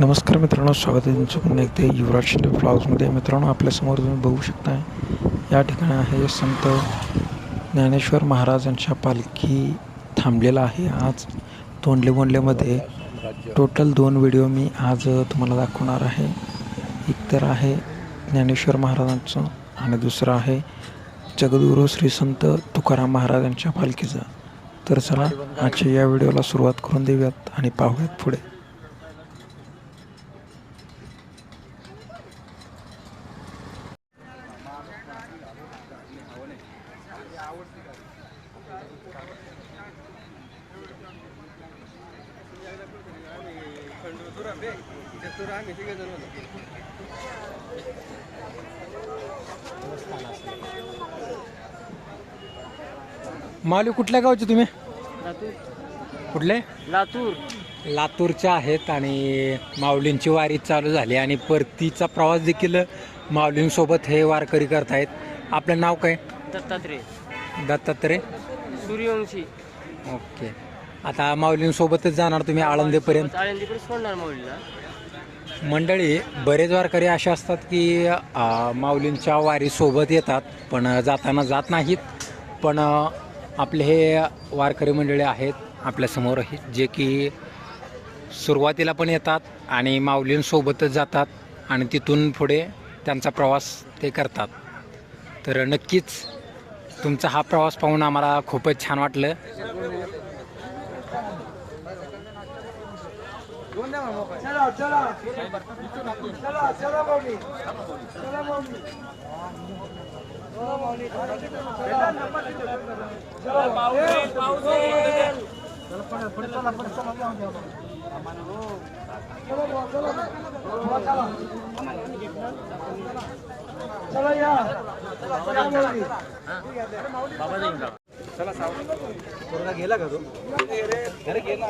नमस्कार मित्रांनो स्वागत आहे तुमचं पुन्हा एकदा युवराज शिंदे ब्लॉग्समध्ये. मित्रांनो आपल्यासमोर तुम्ही बघू शकता या ठिकाणी आहे संत ज्ञानेश्वर महाराजांच्या पालखी थांबलेला आहे. आज तोंडले बोंडलेमध्ये टोटल दोन व्हिडिओ मी आज तुम्हाला दाखवणार आहे. एक तर आहे ज्ञानेश्वर महाराजांचं आणि दुसरं आहे जगद्गुरू श्री संत तुकाराम महाराजांच्या पालखीचं. तर चला आजच्या या व्हिडिओला सुरुवात करून देऊयात आणि पाहूयात पुढे. मालू कुठल्या गावचे तुम्ही? कुठले? लातूर. लातूरच्या आहेत आणि माऊलींची वारी चालू झाली आणि परतीचा प्रवास देखील माऊलींसोबत हे वारकरी करतायत. आपलं नाव काय? दत्तात्रय. दत्तात्रय. सूर्यवंशी. ओके. आता माऊलींसोबतच जाणार तुम्ही आळंदीपर्यंत? आळंदीकडे सोडणार माऊलीला. मंडळी बरेच वारकरी असे असतात की माऊलींच्या वारीसोबत येतात पण जाताना जात नाहीत. पण आपले हे वारकरी मंडळी आहेत आपल्यासमोर हे जे की सुरुवातीला पण येतात आणि माऊलींसोबतच जातात आणि तिथून पुढे त्यांचा प्रवास ते करतात. तर नक्कीच तुमचा हा प्रवास पाहून आम्हाला खूपच छान वाटलं. चला या चला सावरदा गेला का तो घरी गेला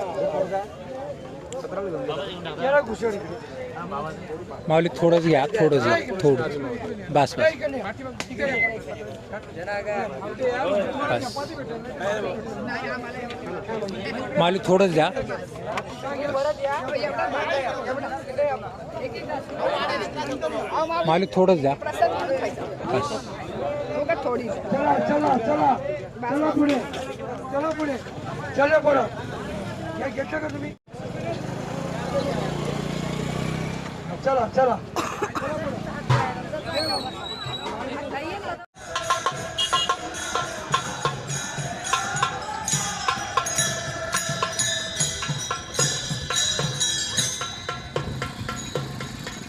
सतरा गेला घुसळ माऊली थोडंच घ्या थोडंच घ्या थोडं. बस बस. बस. माऊली थोडंच घ्या. माऊली थोडंच द्या बस. चला चला चला चला पुढे. चला पुढे. चला पुढे. हे घेतलं का तुम्ही? चला चला.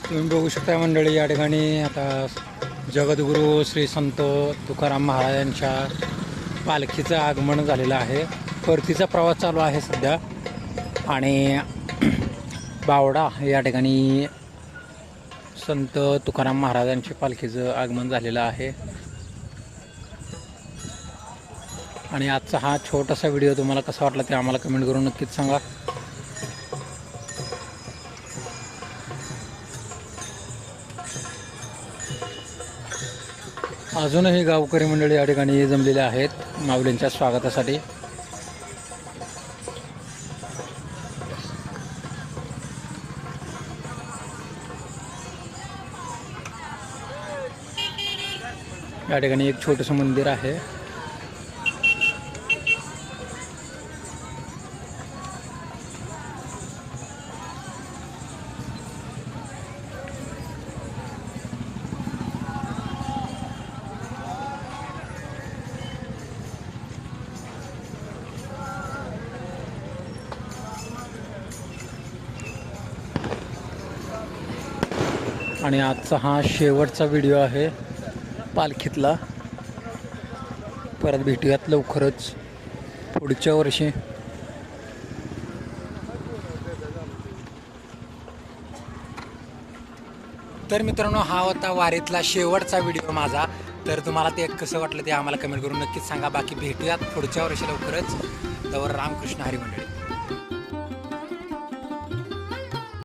तुम्ही बघू शकता मंडळी या ठिकाणी आता जगद्गुरू श्री संत तुकाराम महाराजांच्या पालखीचं आगमन झालेलं आहे. परतीचा प्रवास चालू आहे सध्या. आणि बावडा या ठिकाणी संत तुकाराम महाराजांच्या पालखीचं आगमन झालेलं आहे. आणि आजचा हा छोटासा व्हिडिओ तुम्हाला कसा वाटला ते आम्हाला कमेंट करून नक्कीच सांगा. अजूनही गावकरी मंडळी या ठिकाणी जमलेले आहेत. माऊलींच्या स्वागतासाठी. या ठिकाणी एक छोटंसं मंदिर आहे. आणि आजचा हा शेवटचा व्हिडिओ आहे. पालखीतला. परत भेटूयात लवकरच. पुढच्या वर्षी. तर मित्रांनो हा होता वारीतला शेवटचा व्हिडिओ माझा. तर तुम्हाला ते कसं वाटलं ते आम्हाला कमेंट करून नक्कीच सांगा. बाकी भेटूयात पुढच्या वर्षी लवकरच. तर रामकृष्ण हरी मंडळी.